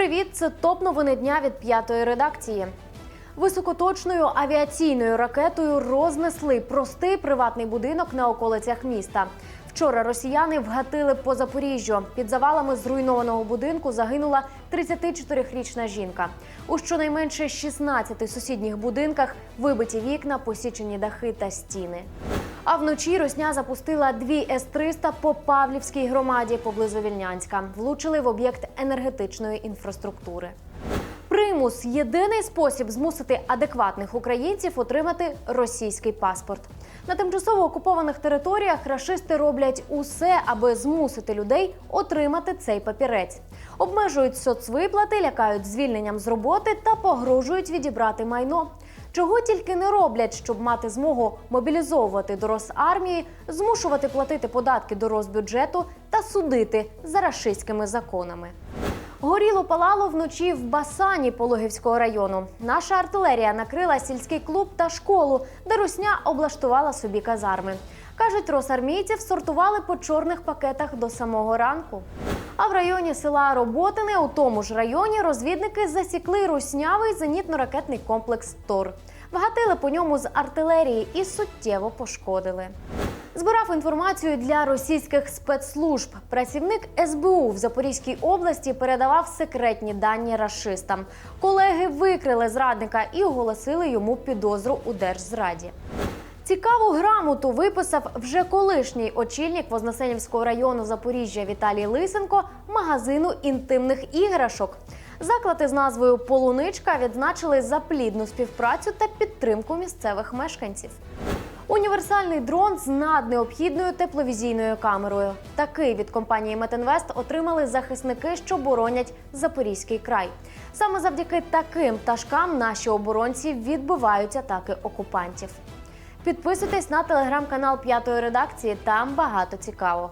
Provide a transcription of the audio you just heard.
Привіт, це топ новини дня від п'ятої редакції. Високоточною авіаційною ракетою рознесли простий приватний будинок на околицях міста. Вчора росіяни вгатили по Запоріжжю. Під завалами зруйнованого будинку загинула 34-річна жінка. У щонайменше 16 сусідніх будинках вибиті вікна, посічені дахи та стіни. А вночі Росня запустила дві С-300 по Павлівській громаді поблизу Вільнянська. Влучили в об'єкт енергетичної інфраструктури. Примус єдиний спосіб змусити адекватних українців отримати російський паспорт. На тимчасово окупованих територіях рашисти роблять усе, аби змусити людей отримати цей папірець. Обмежують соцвиплати, лякають звільненням з роботи та погрожують відібрати майно. Чого тільки не роблять, щоб мати змогу мобілізовувати до Росармії, змушувати платити податки до Росбюджету та судити за рашистськими законами. Горіло палало вночі в Басані Пологівського району. Наша артилерія накрила сільський клуб та школу, де русня облаштувала собі казарми. Кажуть, росармійців сортували по чорних пакетах до самого ранку. А в районі села Роботине, у тому ж районі, розвідники засікли руснявий зенітно-ракетний комплекс ТОР. Вгатили по ньому з артилерії і суттєво пошкодили. Збирав інформацію для російських спецслужб. Працівник СБУ в Запорізькій області передавав секретні дані рашистам. Колеги викрили зрадника і оголосили йому підозру у держзраді. Цікаву грамоту виписав вже колишній очільник Вознесенівського району Запоріжжя Віталій Лисенко магазину інтимних іграшок. Заклад із назвою Полуничка відзначили за плідну співпрацю та підтримку місцевих мешканців. Універсальний дрон з наднеобхідною тепловізійною камерою. Такий від компанії Метинвест отримали захисники, що боронять Запорізький край. Саме завдяки таким пташкам наші оборонці відбивають атаки окупантів. Підписуйтесь на телеграм-канал п'ятої редакції. Там багато цікавого.